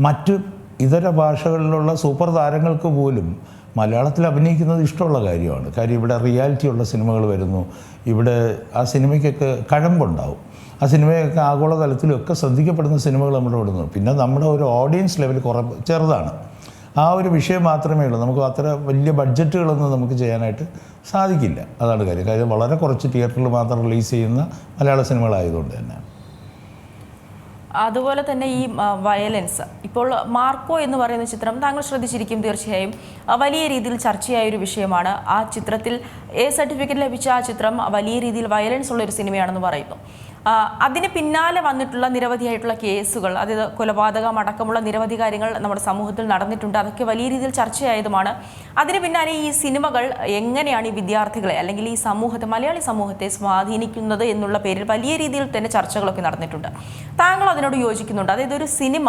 മറ്റ് ഇതര ഭാഷകളിലുള്ള സൂപ്പർ താരങ്ങൾക്ക് പോലും മലയാളത്തിൽ അഭിനയിക്കുന്നത് ഇഷ്ടമുള്ള കാര്യമാണ്. കാര്യം ഇവിടെ റിയാലിറ്റി ഉള്ള സിനിമകൾ വരുന്നു. ഇവിടെ ആ സിനിമയ്ക്കൊക്കെ കഴമ്പുണ്ടാവും. ആ സിനിമയൊക്കെ ആഗോളതലത്തിലൊക്കെ ശ്രദ്ധിക്കപ്പെടുന്ന സിനിമകൾ നമ്മുടെ ഇവിടുന്ന് പിന്നെ നമ്മുടെ ഒരു ഓഡിയൻസ് ലെവൽ കുറ ചെറുതാണ്. ആ ഒരു വിഷയം മാത്രമേ ഉള്ളൂ. നമുക്ക് അത്ര വലിയ ബഡ്ജറ്റുകളൊന്നും നമുക്ക് ചെയ്യാനായിട്ട് സാധിക്കില്ല. അതാണ് കാര്യം. കാര്യം വളരെ കുറച്ച് തിയേറ്ററിൽ മാത്രം റിലീസ് ചെയ്യുന്ന മലയാള സിനിമകളായതുകൊണ്ട് തന്നെ. അതുപോലെ തന്നെ ഈ വയലൻസ് ഇപ്പോൾ മാർക്കോ എന്ന് പറയുന്ന ചിത്രം താങ്കൾ ശ്രദ്ധിച്ചിരിക്കും തീർച്ചയായും. വലിയ രീതിയിൽ ചർച്ചയായ ഒരു വിഷയമാണ്. ആ ചിത്രത്തിൽ എ സർട്ടിഫിക്കറ്റ് ലഭിച്ച ആ ചിത്രം വലിയ രീതിയിൽ വയലൻസ് ഉള്ള ഒരു സിനിമയാണെന്ന് പറയുന്നു. അതിന് പിന്നാലെ വന്നിട്ടുള്ള നിരവധിയായിട്ടുള്ള കേസുകൾ അതായത് കൊലപാതകം അടക്കമുള്ള നിരവധി കാര്യങ്ങൾ നമ്മുടെ സമൂഹത്തിൽ നടന്നിട്ടുണ്ട്. അതൊക്കെ വലിയ രീതിയിൽ ചർച്ചയായതുമാണ്. അതിന് പിന്നാലെ ഈ സിനിമകൾ എങ്ങനെയാണ് ഈ വിദ്യാർത്ഥികളെ അല്ലെങ്കിൽ ഈ സമൂഹത്തെ മലയാളി സമൂഹത്തെ സ്വാധീനിക്കുന്നത് എന്നുള്ള പേരിൽ വലിയ രീതിയിൽ തന്നെ ചർച്ചകളൊക്കെ നടന്നിട്ടുണ്ട്. താങ്കൾ അതിനോട് യോജിക്കുന്നുണ്ട്. അതായത് ഒരു സിനിമ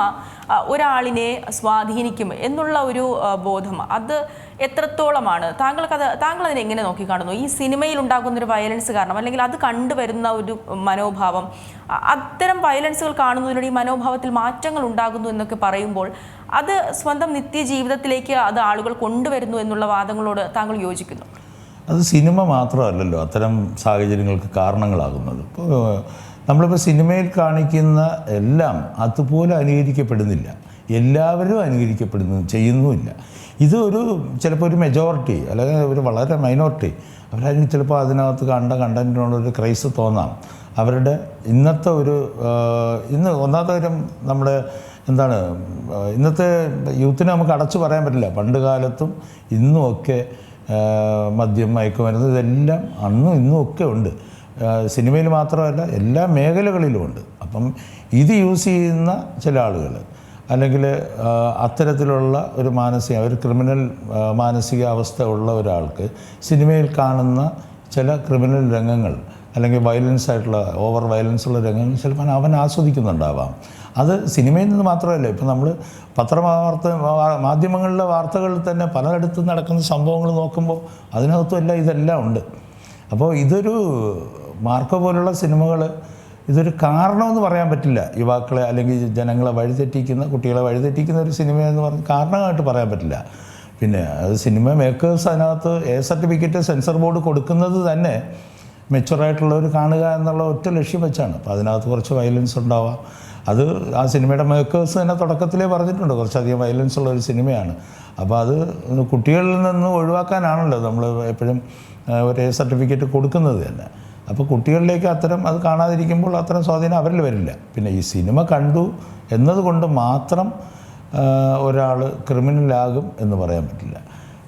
ഒരാളിനെ സ്വാധീനിക്കും എന്നുള്ള ഒരു ബോധം അത് എത്രത്തോളമാണ്? താങ്കൾക്ക് അത് താങ്കൾ അതിനെ എങ്ങനെ നോക്കിക്കാണുന്നു? ഈ സിനിമയിൽ ഉണ്ടാകുന്ന ഒരു വയലൻസ് കാരണം അല്ലെങ്കിൽ അത് കണ്ടുവരുന്ന ഒരു മനോഭാവം അത്തരം വയലൻസുകൾ കാണുന്നതിലൂടെ ഈ മനോഭാവത്തിൽ മാറ്റങ്ങൾ ഉണ്ടാകുന്നു എന്നൊക്കെ പറയുമ്പോൾ അത് സ്വന്തം നിത്യജീവിതത്തിലേക്ക് അത് ആളുകൾ കൊണ്ടുവരുന്നു എന്നുള്ള വാദങ്ങളോട് താങ്കൾ യോജിക്കുന്നു? അത് സിനിമ മാത്രമല്ലല്ലോ അത്തരം സാഹചര്യങ്ങൾക്ക് കാരണങ്ങളാകുന്നത്. ഇപ്പോൾ നമ്മളിപ്പോൾ സിനിമയിൽ കാണിക്കുന്ന എല്ലാം അതുപോലെ അനുകരിക്കപ്പെടുന്നില്ല. എല്ലാവരും അനുകരിക്കപ്പെടുന്നു ചെയ്യുന്നുമില്ല. ഇത് ഒരു ചിലപ്പോൾ ഒരു മെജോറിറ്റി അല്ലെങ്കിൽ ഒരു വളരെ മൈനോറിറ്റി അവരായിരിക്കും ചിലപ്പോൾ അതിനകത്ത് കണ്ട കണ്ടന്റിനോടൊരു ക്രൈസ് തോന്നാം. അവരുടെ ഇന്നത്തെ ഒരു ഇന്ന് ഒന്നാമത്തെ കാര്യം നമ്മുടെ എന്താണ് ഇന്നത്തെ യൂത്തിനെ നമുക്ക് അടച്ചു പറയാൻ പറ്റില്ല. പണ്ട് കാലത്തും ഇന്നും ഒക്കെ ആ, മദ്യം മയക്കുമരുന്ന് ഇതെല്ലാം അന്നും ഇന്നും ഒക്കെ ഉണ്ട്. സിനിമയിൽ മാത്രമല്ല എല്ലാ മേഖലകളിലും ഉണ്ട്. അപ്പം ഇത് യൂസ് ചെയ്യുന്ന ചില ആളുകൾ അല്ലെങ്കിൽ അത്തരത്തിലുള്ള ഒരു മാനസിക ഒരു ക്രിമിനൽ മാനസികാവസ്ഥ ഉള്ള ഒരാൾക്ക് സിനിമയിൽ കാണുന്ന ചില ക്രിമിനൽ രംഗങ്ങൾ അല്ലെങ്കിൽ വയലൻസ് ആയിട്ടുള്ള ഓവർ വയലൻസ് ഉള്ള രംഗങ്ങൾ ചിലപ്പോൾ അവൻ ആസ്വദിക്കുന്നുണ്ടാവാം. അത് സിനിമയിൽ നിന്ന് മാത്രമല്ല ഇപ്പം നമ്മൾ പത്രവാർത്ത മാധ്യമങ്ങളിലെ വാർത്തകളിൽ തന്നെ പലയിടത്തും നടക്കുന്ന സംഭവങ്ങൾ നോക്കുമ്പോൾ അതിനകത്തും എല്ലാം ഇതെല്ലാം ഉണ്ട്. അപ്പോൾ ഇതൊരു മാർക്കോ പോലുള്ള സിനിമകൾ ഇതൊരു കാരണമെന്ന് പറയാൻ പറ്റില്ല. യുവാക്കളെ അല്ലെങ്കിൽ ജനങ്ങളെ വഴിതെറ്റിക്കുന്ന കുട്ടികളെ വഴിതെറ്റിക്കുന്ന ഒരു സിനിമയെന്ന് പറഞ്ഞ് കാരണമായിട്ട് പറയാൻ പറ്റില്ല. പിന്നെ അത് സിനിമ മേക്കേഴ്സ് അതിനകത്ത് എ സർട്ടിഫിക്കറ്റ് സെൻസർ ബോർഡ് കൊടുക്കുന്നത് തന്നെ മെച്ചുറായിട്ടുള്ളവർ കാണുക എന്നുള്ള ഒറ്റ ലക്ഷ്യം വെച്ചാണ്. അപ്പോൾ അതിനകത്ത് കുറച്ച് വയലൻസ് ഉണ്ടാവാം. അത് ആ സിനിമയുടെ മേക്കേഴ്സ് തന്നെ തുടക്കത്തിലേ പറഞ്ഞിട്ടുണ്ട്. കുറച്ചധികം വയലൻസ് ഉള്ള ഒരു സിനിമയാണ്. അപ്പോൾ അത് കുട്ടികളിൽ നിന്ന് ഒഴിവാക്കാനാണല്ലോ നമ്മൾ എപ്പോഴും ഒരു സർട്ടിഫിക്കറ്റ് കൊടുക്കുന്നത് തന്നെ. അപ്പോൾ കുട്ടികളിലേക്ക് അത്തരം അത് കാണാതിരിക്കുമ്പോൾ അത്തരം സ്വാധീനം അവരിൽ വരില്ല. പിന്നെ ഈ സിനിമ കണ്ടു എന്നതുകൊണ്ട് മാത്രം ഒരാൾ ക്രിമിനലാകും എന്ന് പറയാൻ പറ്റില്ല.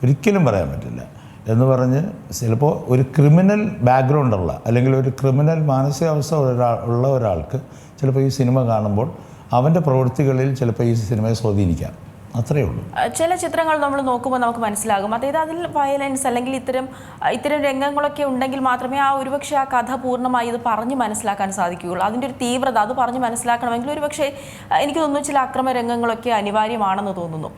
ഒരിക്കലും പറയാൻ പറ്റില്ല. എന്ന് പറഞ്ഞ് ചിലപ്പോൾ ഒരു ക്രിമിനൽ ബാക്ക്ഗ്രൗണ്ടുള്ള അല്ലെങ്കിൽ ഒരു ക്രിമിനൽ മാനസികാവസ്ഥ ഒരാൾ ഉള്ള ഒരാൾക്ക് ചിലപ്പോൾ ഈ സിനിമ കാണുമ്പോൾ അവന്റെ പ്രവൃത്തികളിൽ ചിലപ്പോൾ ഈ സിനിമയെ സ്വാധീനിക്കാം. അത്രയേ ഉള്ളൂ. ചില ചിത്രങ്ങൾ നമ്മൾ നോക്കുമ്പോൾ നമുക്ക് മനസ്സിലാകും. അതായത് അതിൽ വയലൻസ് അല്ലെങ്കിൽ ഇത്തരം ഇത്തരം രംഗങ്ങളൊക്കെ ഉണ്ടെങ്കിൽ മാത്രമേ ആ ഒരുപക്ഷെ ആ കഥ പൂർണമായി ഇത് പറഞ്ഞ് മനസ്സിലാക്കാൻ സാധിക്കുകയുള്ളൂ. അതിന്റെ ഒരു തീവ്രത അത് പറഞ്ഞ് മനസ്സിലാക്കണമെങ്കിൽ ഒരുപക്ഷെ എനിക്ക് തോന്നുന്നു ചില അക്രമ രംഗങ്ങളൊക്കെ അനിവാര്യമാണെന്ന് തോന്നുന്നു.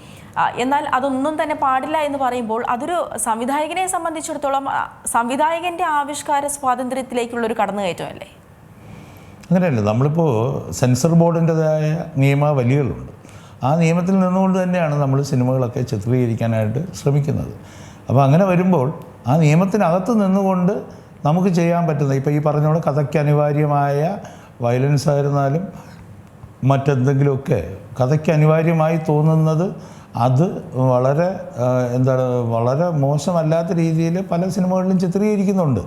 എന്നാൽ അതൊന്നും തന്നെ പാടില്ല എന്ന് പറയുമ്പോൾ അതൊരു സംവിധായകനെ സംബന്ധിച്ചിടത്തോളം സംവിധായകന്റെ ആവിഷ്കാര സ്വാതന്ത്ര്യത്തിലേക്കുള്ള ഒരു കടന്നുകയറ്റമല്ലേ? അങ്ങനെയല്ല. നമ്മളിപ്പോൾ സെൻസർ ബോർഡിന്റെതായ നിയമാവലികളുണ്ട് ആ നിയമത്തിൽ നിന്നുകൊണ്ട് തന്നെയാണ് നമ്മൾ സിനിമകളൊക്കെ ചിത്രീകരിക്കാനായിട്ട് ശ്രമിക്കുന്നത്. അപ്പോൾ അങ്ങനെ വരുമ്പോൾ ആ നിയമത്തിനകത്ത് നിന്നുകൊണ്ട് നമുക്ക് ചെയ്യാൻ പറ്റുന്ന ഇപ്പോൾ ഈ പറഞ്ഞ കഥയ്ക്ക് അനിവാര്യമായ വയലൻസ് ആയിരുന്നാലും മറ്റെന്തെങ്കിലുമൊക്കെ കഥയ്ക്ക് അനിവാര്യമായി തോന്നുന്നത് അത് വളരെ എന്താണ് വളരെ മോശമല്ലാത്ത രീതിയിൽ പല സിനിമകളിലും ചിത്രീകരിക്കുന്നുണ്ട്.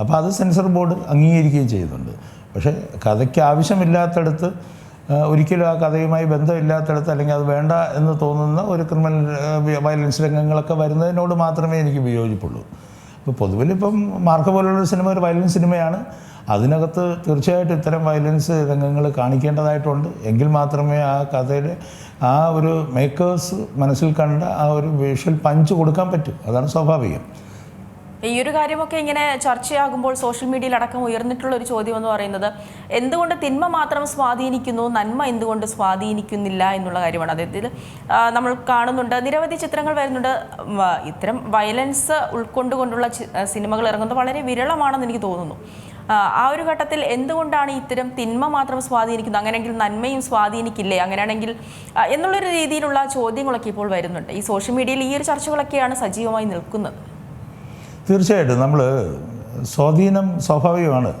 അപ്പോൾ അത് സെൻസർ ബോർഡ് അംഗീകരിക്കുകയും ചെയ്യുന്നുണ്ട്. പക്ഷേ കഥയ്ക്ക് ആവശ്യമില്ലാത്തടത്ത് ഒരിക്കലും ആ കഥയുമായി ബന്ധമില്ലാത്തടത്ത് അല്ലെങ്കിൽ അത് വേണ്ട എന്ന് തോന്നുന്ന ഒരു ക്രിമിനൽ വയലൻസ് രംഗങ്ങളൊക്കെ വരുന്നതിനോട് മാത്രമേ എനിക്ക് വിയോജിപ്പുള്ളൂ. ഇപ്പോൾ പൊതുവിൽ ഇപ്പം മാർക്ക് പോലുള്ള സിനിമ ഒരു വയലൻസ് സിനിമയാണ്. അതിനകത്ത് തീർച്ചയായിട്ടും ഇത്തരം വയലൻസ് രംഗങ്ങൾ കാണിക്കേണ്ടതായിട്ടുണ്ട്. എങ്കിൽ മാത്രമേ ആ കഥയുടെ ആ ഒരു മേക്കേഴ്സ് മനസ്സിൽ കണ്ട ആ ഒരു വിഷ്വൽ പഞ്ച് കൊടുക്കാൻ പറ്റൂ. അതാണ് സ്വാഭാവികം. ഈ ഒരു കാര്യമൊക്കെ ഇങ്ങനെ ചർച്ചയാകുമ്പോൾ സോഷ്യൽ മീഡിയയിൽ അടക്കം ഉയർന്നിട്ടുള്ള ഒരു ചോദ്യം എന്ന് പറയുന്നത് എന്തുകൊണ്ട് തിന്മ മാത്രം സ്വാധീനിക്കുന്നു നന്മ എന്തുകൊണ്ട് സ്വാധീനിക്കുന്നില്ല എന്നുള്ള കാര്യമാണ്. അതായത് നമ്മൾ കാണുന്നുണ്ട് നിരവധി ചിത്രങ്ങൾ വരുന്നുണ്ട്. ഇത്തരം വയലൻസ് ഉൾക്കൊണ്ടുകൊണ്ടുള്ള സിനിമകൾ ഇറങ്ങുന്നത് വളരെ വിരളമാണെന്ന് എനിക്ക് തോന്നുന്നു. ആ, ഒരു ഘട്ടത്തിൽ എന്തുകൊണ്ടാണ് ഇത്തരം തിന്മ മാത്രം സ്വാധീനിക്കുന്നത്? അങ്ങനെയെങ്കിൽ നന്മയും സ്വാധീനിക്കില്ലേ? അങ്ങനെയാണെങ്കിൽ എന്നുള്ളൊരു രീതിയിലുള്ള ചോദ്യങ്ങളൊക്കെ ഇപ്പോൾ വരുന്നുണ്ട്. ഈ സോഷ്യൽ മീഡിയയിൽ ഈ ഒരു ചർച്ചകളൊക്കെയാണ് സജീവമായി നിൽക്കുന്നത്. തീർച്ചയായിട്ടും നമ്മൾ സ്വാധീനം സ്വാഭാവികമാണ്.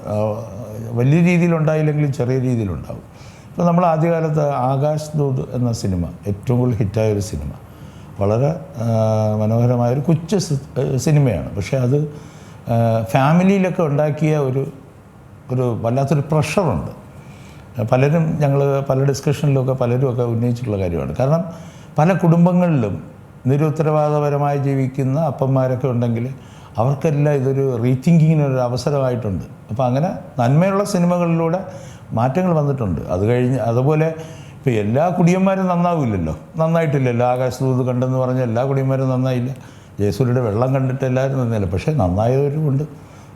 വലിയ രീതിയിലുണ്ടായില്ലെങ്കിലും ചെറിയ രീതിയിലുണ്ടാവും. ഇപ്പോൾ നമ്മൾ ആദ്യകാലത്ത് ആകാശ് ദൂത് എന്ന സിനിമ ഏറ്റവും കൂടുതൽ ഹിറ്റായ ഒരു സിനിമ. വളരെ മനോഹരമായ മനോഹരമായൊരു കൊച്ചു സിനിമയാണ്. പക്ഷേ അത് ഫാമിലിയിലൊക്കെ ഉണ്ടാക്കിയ ഒരു ഒരു വല്ലാത്തൊരു പ്രഷറുണ്ട്. പലരും ഞങ്ങൾ പല ഡിസ്കഷനിലൊക്കെ പലരുമൊക്കെ ഉന്നയിച്ചിട്ടുള്ള കാര്യമാണ്. കാരണം പല കുടുംബങ്ങളിലും നിരുത്തരവാദപരമായി ജീവിക്കുന്ന അപ്പന്മാരൊക്കെ ഉണ്ടെങ്കിൽ അവർക്കെല്ലാം ഇതൊരു റീതിങ്കിങ്ങിനൊരു അവസരമായിട്ടുണ്ട്. അപ്പോൾ അങ്ങനെ നന്മയുള്ള സിനിമകളിലൂടെ മാറ്റങ്ങൾ വന്നിട്ടുണ്ട്. അത് കഴിഞ്ഞ് അതുപോലെ ഇപ്പോൾ എല്ലാ കുടിയന്മാരും നന്നാവില്ലല്ലോ. നന്നായിട്ടില്ലല്ലോ. ആകാശദൂത് കണ്ടെന്ന് പറഞ്ഞ എല്ലാ കുടിയന്മാരും നന്നായില്ല. ജയസൂര്യയുടെ വെള്ളം കണ്ടിട്ട് എല്ലാവരും നന്നായില്ല. പക്ഷേ നന്നായവരും ഉണ്ട്.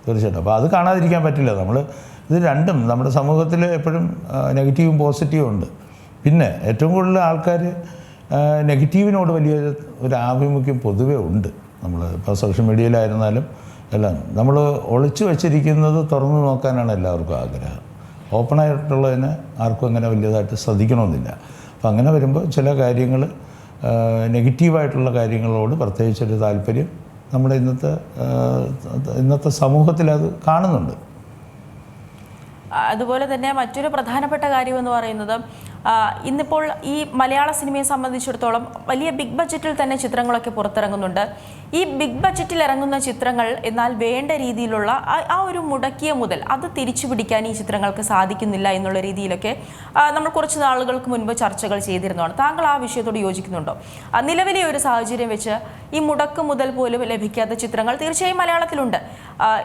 തീർച്ചയായിട്ടും. അപ്പോൾ അത് കാണാതിരിക്കാൻ പറ്റില്ല. നമ്മൾ ഇത് രണ്ടും നമ്മുടെ സമൂഹത്തിൽ എപ്പോഴും നെഗറ്റീവും പോസിറ്റീവും ഉണ്ട്. പിന്നെ ഏറ്റവും കൂടുതൽ ആൾക്കാർ നെഗറ്റീവിനോട് വലിയ ഒരു ആഭിമുഖ്യം പൊതുവേ ഉണ്ട്. നമ്മൾ ഇപ്പോൾ സോഷ്യൽ മീഡിയയിലായിരുന്നാലും എല്ലാം നമ്മൾ ഒളിച്ചു വച്ചിരിക്കുന്നത് തുറന്നു നോക്കാനാണ് എല്ലാവർക്കും ആഗ്രഹം. ഓപ്പണായിട്ടുള്ളതിനെ ആർക്കും അങ്ങനെ വലിയതായിട്ട് ശ്രദ്ധിക്കണമെന്നില്ല. അപ്പോൾ അങ്ങനെ വരുമ്പോൾ ചില കാര്യങ്ങൾ നെഗറ്റീവായിട്ടുള്ള കാര്യങ്ങളോട് പ്രത്യേകിച്ചൊരു താല്പര്യം നമ്മുടെ ഇന്നത്തെ ഇന്നത്തെ സമൂഹത്തിൽ അത് കാണുന്നുണ്ട്. അതുപോലെ തന്നെ മറ്റൊരു പ്രധാനപ്പെട്ട കാര്യം എന്ന് പറയുന്നത് ഇന്നിപ്പോൾ ഈ മലയാള സിനിമയെ സംബന്ധിച്ചിടത്തോളം വലിയ ബിഗ് ബഡ്ജറ്റിൽ തന്നെ ചിത്രങ്ങളൊക്കെ പുറത്തിറങ്ങുന്നുണ്ട്. ഈ ബിഗ് ബഡ്ജറ്റിൽ ഇറങ്ങുന്ന ചിത്രങ്ങൾ എന്നാൽ വേണ്ട രീതിയിലുള്ള ആ- ഒരു മുടക്കിയ മുതൽ അത് തിരിച്ചു പിടിക്കാൻ ഈ ചിത്രങ്ങൾക്ക് സാധിക്കുന്നില്ല എന്നുള്ള രീതിയിലൊക്കെ നമ്മൾ കുറച്ച് നാളുകൾക്ക് മുൻപ് ചർച്ചകൾ ചെയ്തിരുന്നതാണ്. താങ്കൾ ആ വിഷയത്തോട് യോജിക്കുന്നുണ്ടോ? നിലവിലെ ഒരു സാഹചര്യം വെച്ച് ഈ മുടക്ക് മുതൽ പോലും ലഭിക്കാത്ത ചിത്രങ്ങൾ തീർച്ചയായും മലയാളത്തിലുണ്ട്.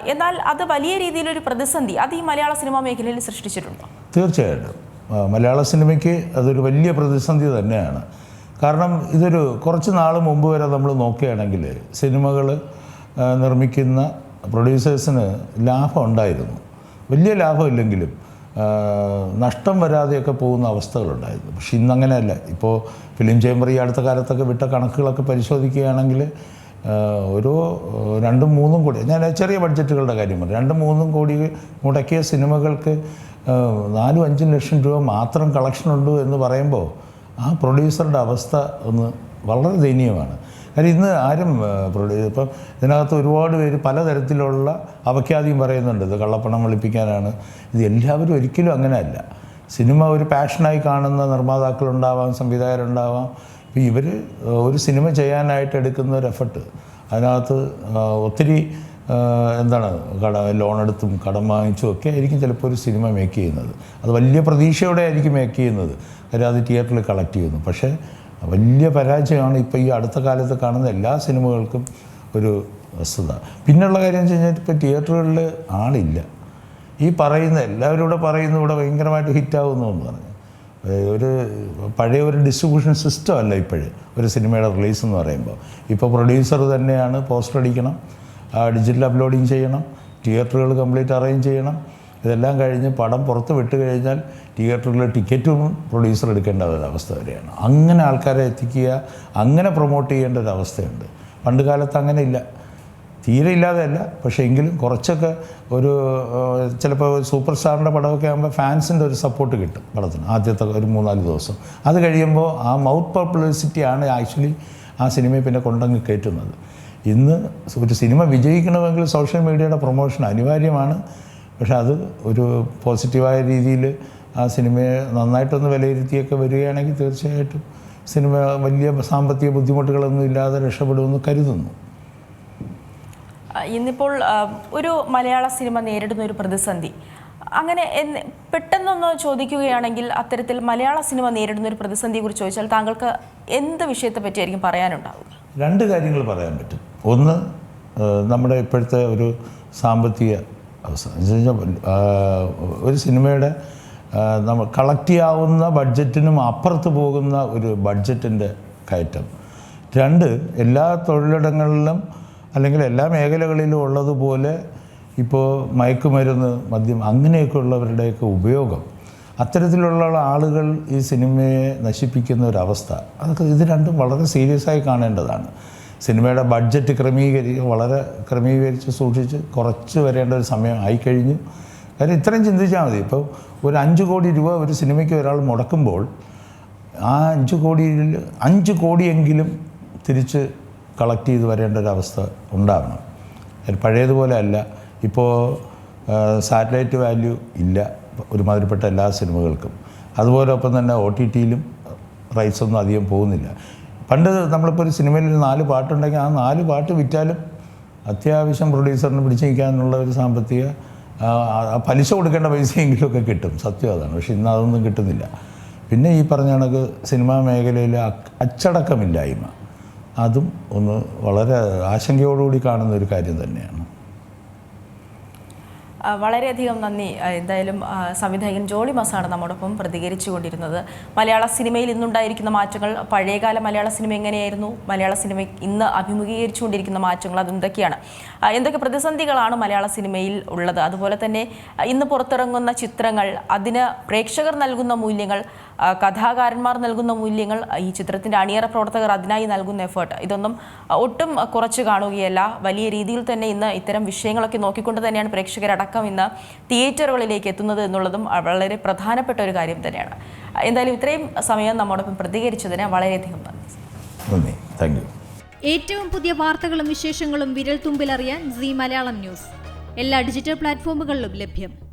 എന്നാൽ അത് വലിയ രീതിയിലൊരു പ്രതിസന്ധി അത് ഈ മലയാള സിനിമാ മേഖലയിൽ സൃഷ്ടിച്ചിട്ടുണ്ടോ? തീർച്ചയായിട്ടും. മലയാള സിനിമയ്ക്ക് അതൊരു വലിയ പ്രതിസന്ധി തന്നെയാണ്. കാരണം ഇതൊരു കുറച്ച് നാൾ മുമ്പ് വരെ നമ്മൾ നോക്കുകയാണെങ്കിൽ സിനിമകൾ നിർമ്മിക്കുന്ന പ്രൊഡ്യൂസേഴ്സിന് ലാഭം ഉണ്ടായിരുന്നു. വലിയ ലാഭമില്ലെങ്കിലും നഷ്ടം വരാതെയൊക്കെ പോകുന്ന അവസ്ഥകളുണ്ടായിരുന്നു പക്ഷെ ഇന്നങ്ങനെയല്ല. ഇപ്പോൾ ഫിലിം ചേംബർ ഈ അടുത്ത കാലത്തൊക്കെ വിട്ട കണക്കുകളൊക്കെ പരിശോധിക്കുകയാണെങ്കിൽ ഓരോ രണ്ടും മൂന്നും കോടി ഞാൻ ചെറിയ ബഡ്ജറ്റുകളുടെ കാര്യം പറഞ്ഞു. രണ്ടും മൂന്നും കോടി മുടക്കിയ സിനിമകൾക്ക് നാലും അഞ്ചും ലക്ഷം രൂപ മാത്രം കളക്ഷൻ ഉണ്ട് എന്ന് പറയുമ്പോൾ ആ പ്രൊഡ്യൂസറുടെ അവസ്ഥ ഒന്ന് വളരെ ദയനീയമാണ്. കാര്യം ഇന്ന് ആരും പ്രൊഡ്യൂസ് പ്രൊഡ്യൂ ഇപ്പം ഇതിനകത്ത് ഒരുപാട് പേര് പലതരത്തിലുള്ള അവഖ്യാതിയും പറയുന്നുണ്ട്. ഇത് കള്ളപ്പണം വെളുപ്പിക്കാനാണ്. ഇത് എല്ലാവരും ഒരിക്കലും അങ്ങനെയല്ല. സിനിമ ഒരു പാഷനായി കാണുന്ന നിർമ്മാതാക്കളുണ്ടാവാം സംവിധായകരുണ്ടാവാം. ഇപ്പം ഇവർ ഒരു സിനിമ ചെയ്യാനായിട്ട് എടുക്കുന്ന ഒരു എഫർട്ട് അതിനകത്ത് ഒത്തിരി എന്താണ് കട ലോണെടുത്തും കടം വാങ്ങിച്ചും ഒക്കെ ആയിരിക്കും ചിലപ്പോൾ ഒരു സിനിമ മേക്ക് ചെയ്യുന്നത്. അത് വലിയ പ്രതീക്ഷയോടെ ആയിരിക്കും മേക്ക് ചെയ്യുന്നത്. കാര്യം അത് തിയേറ്ററിൽ കളക്ട് ചെയ്യുന്നു. പക്ഷേ വലിയ പരാജയമാണ് ഇപ്പോൾ ഈ അടുത്ത കാലത്ത് കാണുന്ന എല്ലാ സിനിമകൾക്കും ഒരു വസ്തുത. പിന്നെയുള്ള കാര്യം വെച്ച് കഴിഞ്ഞാൽ ഇപ്പോൾ തിയേറ്ററുകളിൽ ആളില്ല. ഈ പറയുന്ന എല്ലാവരും ഇവിടെ പറയുന്ന ഇവിടെ ഭയങ്കരമായിട്ട് ഹിറ്റാവുന്നു എന്ന് പറഞ്ഞു. ഒരു പഴയ ഒരു ഡിസ്ട്രിബ്യൂഷൻ സിസ്റ്റം അല്ല ഇപ്പോഴും ഒരു സിനിമയുടെ റിലീസ് എന്ന് പറയുമ്പോൾ. ഇപ്പോൾ പ്രൊഡ്യൂസർ തന്നെയാണ് പോസ്റ്റർ അടിക്കണം. ഡിജിറ്റൽ അപ്ലോഡിങ് ചെയ്യണം തിയേറ്ററുകൾ കംപ്ലീറ്റ് അറേഞ്ച് ചെയ്യണം. ഇതെല്ലാം കഴിഞ്ഞ് പടം പുറത്ത് വിട്ട് കഴിഞ്ഞാൽ തിയേറ്ററിൽ ടിക്കറ്റും പ്രൊഡ്യൂസർ എടുക്കേണ്ട ഒരു അവസ്ഥ വരെയാണ്. അങ്ങനെ ആൾക്കാരെ എത്തിക്കുക അങ്ങനെ പ്രൊമോട്ട് ചെയ്യേണ്ട ഒരു അവസ്ഥയുണ്ട്. പണ്ട് കാലത്ത് അങ്ങനെ ഇല്ല. തീരെ ഇല്ലാതെയല്ല. പക്ഷേ എങ്കിലും കുറച്ചൊക്കെ ഒരു ചിലപ്പോൾ സൂപ്പർ സ്റ്റാറിന്റെ പടമൊക്കെ ആകുമ്പോൾ ഫാൻസിന്റെ ഒരു സപ്പോർട്ട് കിട്ടും പടത്തിന്. ആദ്യത്തെ ഒരു മൂന്നാൽ ദിവസം. അത് കഴിയുമ്പോൾ ആ മൗത്ത് പബ്ലിസിറ്റിയാണ് ആക്ച്വലി ആ സിനിമയെ പിന്നെ കൊണ്ടങ്ങ് കയറ്റുന്നത്. ഇന്ന് ഒരു സിനിമ വിജയിക്കണമെങ്കിൽ സോഷ്യൽ മീഡിയയുടെ പ്രൊമോഷൻ അനിവാര്യമാണ്. പക്ഷെ അത് ഒരു പോസിറ്റീവായ രീതിയിൽ ആ സിനിമയെ നന്നായിട്ടൊന്ന് വിലയിരുത്തിയൊക്കെ വരികയാണെങ്കിൽ തീർച്ചയായിട്ടും സിനിമ വലിയ സാമ്പത്തിക ബുദ്ധിമുട്ടുകളൊന്നും ഇല്ലാതെ രക്ഷപ്പെടുമെന്ന് കരുതുന്നു. ഇന്നിപ്പോൾ ഒരു മലയാള സിനിമ നേരിടുന്ന ഒരു പ്രതിസന്ധി. അങ്ങനെ പെട്ടെന്നൊന്ന് ചോദിക്കുകയാണെങ്കിൽ അത്തരത്തിൽ മലയാള സിനിമ നേരിടുന്ന ഒരു പ്രതിസന്ധിയെ കുറിച്ച് ചോദിച്ചാൽ താങ്കൾക്ക് എന്ത് വിഷയത്തെ പറ്റിയായിരിക്കും പറയാനുണ്ടാവുക? രണ്ട് കാര്യങ്ങൾ പറയാൻ പറ്റും. ഒന്ന് നമ്മുടെ ഇപ്പോഴത്തെ ഒരു സാമ്പത്തിക അവസ്ഥ. എന്ന് വെച്ച് കഴിഞ്ഞാൽ ഒരു സിനിമയുടെ നമ്മൾ കളക്ട് ചെയ്യാവുന്ന ബഡ്ജറ്റിനും അപ്പുറത്ത് പോകുന്ന ഒരു ബഡ്ജറ്റിന്റെ കയറ്റം. രണ്ട് എല്ലാ തൊഴിലിടങ്ങളിലും അല്ലെങ്കിൽ എല്ലാ മേഖലകളിലും ഉള്ളതുപോലെ ഇപ്പോൾ മയക്കുമരുന്ന് മദ്യം അങ്ങനെയൊക്കെ ഉള്ളവരുടെയൊക്കെ ഉപയോഗം. അത്തരത്തിലുള്ള ആളുകൾ ഈ സിനിമയെ നശിപ്പിക്കുന്ന ഒരവസ്ഥ അതൊക്കെ ഇത് രണ്ടും വളരെ സീരിയസ് ആയി കാണേണ്ടതാണ്. സിനിമയുടെ ബഡ്ജറ്റ് ക്രമീകരി വളരെ ക്രമീകരിച്ച് സൂക്ഷിച്ച് കുറച്ച് വരേണ്ട ഒരു സമയം ആയിക്കഴിഞ്ഞു. കാര്യം ഇത്രയും ചിന്തിച്ചാൽ മതി. ഇപ്പോൾ ഒരു അഞ്ച് കോടി രൂപ ഒരു സിനിമയ്ക്ക് ഒരാൾ മുടക്കുമ്പോൾ ആ അഞ്ച് കോടിയിൽ അഞ്ച് കോടിയെങ്കിലും തിരിച്ച് കളക്ട് ചെയ്ത് വരേണ്ട ഒരു അവസ്ഥ ഉണ്ടാവണം. പഴയതുപോലെ അല്ല. ഇപ്പോൾ സാറ്റലൈറ്റ് വാല്യൂ ഇല്ല. ഒരുമാതിരിപ്പെട്ട എല്ലാ സിനിമകൾക്കും. അതുപോലെ ഒപ്പം തന്നെ ഒ ടി ടിയിലും റൈറ്റ്സ് ഒന്നും അധികം പോകുന്നില്ല. പണ്ട് നമ്മളിപ്പോൾ ഒരു സിനിമയിൽ ഒരു നാല് പാട്ടുണ്ടെങ്കിൽ ആ നാല് പാട്ട് വിറ്റാലും അത്യാവശ്യം പ്രൊഡ്യൂസറിന് പിടിച്ചു നിൽക്കാനുള്ള ഒരു സാമ്പത്തിക പലിശ കൊടുക്കേണ്ട പൈസയെങ്കിലുമൊക്കെ കിട്ടും. സത്യം അതാണ്. പക്ഷെ ഇന്ന് അതൊന്നും കിട്ടുന്നില്ല. പിന്നെ ഈ പറഞ്ഞ കണക്ക് സിനിമാ മേഖലയിലെ അച്ചടക്കമില്ലായ്മ. അതും ഒന്ന് വളരെ ആശങ്കയോടുകൂടി കാണുന്ന ഒരു കാര്യം തന്നെയാണ്. വളരെയധികം നന്ദി. എന്തായാലും സംവിധായകൻ ജോളി മസാണ് നമ്മോടൊപ്പം പ്രതികരിച്ചു കൊണ്ടിരുന്നത്. മലയാള സിനിമയിൽ ഇന്നുണ്ടായിരിക്കുന്ന മാറ്റങ്ങൾ പഴയകാല മലയാള സിനിമ എങ്ങനെയായിരുന്നു? മലയാള സിനിമ ഇന്ന് അഭിമുഖീകരിച്ചുകൊണ്ടിരിക്കുന്ന മാറ്റങ്ങൾ അതെന്തൊക്കെയാണ്? എന്തൊക്കെ പ്രതിസന്ധികളാണ് മലയാള സിനിമയിൽ ഉള്ളത്? അതുപോലെ തന്നെ ഇന്ന് പുറത്തിറങ്ങുന്ന ചിത്രങ്ങൾ അതിന് പ്രേക്ഷകർ നൽകുന്ന മൂല്യങ്ങൾ കഥാകാരന്മാർ നൽകുന്ന മൂല്യങ്ങൾ ഈ ചിത്രത്തിന്റെ അണിയറ പ്രവർത്തകർ അതിനായി നൽകുന്ന എഫേർട്ട് ഇതൊന്നും ഒട്ടും കുറച്ച് കാണുകയല്ല. വലിയ രീതിയിൽ തന്നെ ഇന്ന് ഇത്തരം വിഷയങ്ങളൊക്കെ നോക്കിക്കൊണ്ട് തന്നെയാണ് പ്രേക്ഷകരടക്കം ഇന്ന് തിയേറ്ററുകളിലേക്ക് എത്തുന്നത് എന്നുള്ളതും വളരെ പ്രധാനപ്പെട്ട ഒരു കാര്യം തന്നെയാണ്. എന്തായാലും ഇത്രയും സമയം നമ്മോടൊപ്പം പ്രതികരിച്ചതിന് വളരെയധികം നന്ദി. നന്ദി. താങ്ക് യു ഏറ്റവും പുതിയ വാർത്തകളും വിശേഷങ്ങളും വിരൽ തുമ്പിലറിയാൻ സി മലയാളം ന്യൂസ്. എല്ലാ ഡിജിറ്റൽ പ്ലാറ്റ്ഫോമുകളിലും ലഭ്യം.